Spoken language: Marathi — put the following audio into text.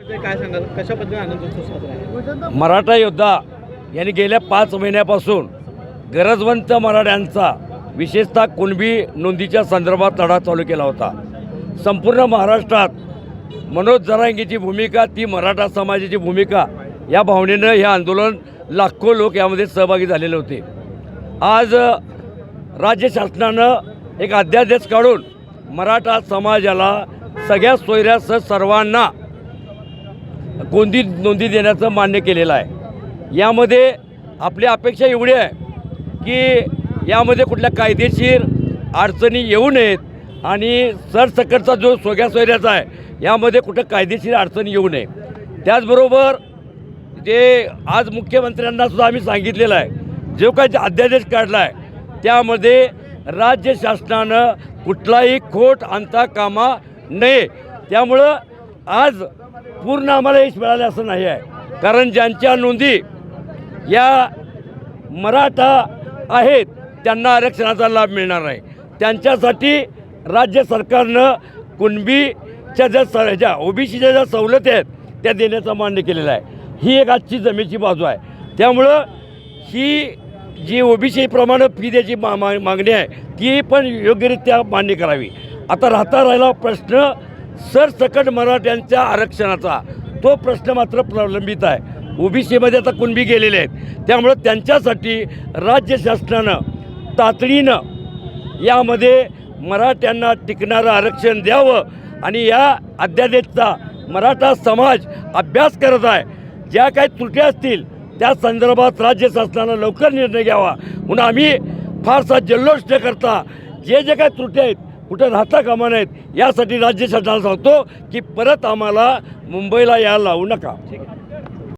काय सांगाल? कशा पद्धतीने आनंदोत्सव साजरा आहे? मराठा योद्धा यांनी गेल्या पाच महिन्यापासून गरजवंत मराठ्यांचा विशेषतः कुणबी नोंदीच्या संदर्भात लढा चालू केला होता. संपूर्ण महाराष्ट्रात मनोज जरांगीची भूमिका ती मराठा समाजाची भूमिका या भावनेनं हे आंदोलन लाखो लोक यामध्ये सहभागी झालेले होते. आज राज्य शासनानं एक अध्यादेश काढून मराठा समाजाला सगळ्या सोयऱ्यासह सर्वांना कोणती नोंदी देण्याचं मान्य केलेलं आहे. यामध्ये आपली अपेक्षा एवढी आहे की यामध्ये कुठल्या कायदेशीर अडचणी येऊ नयेत आणि सरसकटचा जो सोग्या सोयऱ्याचा आहे यामध्ये कुठं कायदेशीर अडचणी येऊ नये. त्याचबरोबर जे आज मुख्यमंत्र्यांना सुद्धा आम्ही सांगितलेलं आहे जो काही अध्यादेश काढला आहे त्यामध्ये राज्य शासनानं कुठलाही खोट आणता कामा नये. त्यामुळं आज पूर्ण आम्हाला यश मिळालं असं नाही आहे. कारण ज्यांच्या नोंदी या मराठा आहेत त्यांना आरक्षणाचा लाभ मिळणार आहे त्यांच्यासाठी राज्य सरकारनं कुणबीच्या ज्या स ज्या ओबीसीच्या ज्या सवलती आहेत त्या देण्याचा मान्य केलेला आहे. ही एक आजची जमेची बाजू आहे. त्यामुळं ही जी ओबीसी प्रमाणे फी द्यायची मा मा- मागणी आहे ती पण योग्यरित्या मान्य करावी. आता राहता राहिला प्रश्न सरसकट मराठ्यांच्या आरक्षणाचा. तो प्रश्न मात्र प्रलंबित आहे. ओबीसीमध्ये आता कुणबी गेलेले आहेत. त्यामुळं त्यांच्यासाठी राज्य शासनानं तातडीनं यामध्ये मराठ्यांना टिकणारं आरक्षण द्यावं आणि या अध्यादेशचा मराठा समाज अभ्यास करत आहे. ज्या काही त्रुट्या असतील त्या संदर्भात राज्य शासनानं लवकर निर्णय घ्यावा. म्हणून आम्ही फारसा जल्लोष न करता जे जे काही त्रुटी आहेत कुठं राहता कामा नयेत यासाठी राज्य शासनाला सांगतो की परत आम्हाला मुंबईला यायला लावू नका. ठीक आहे.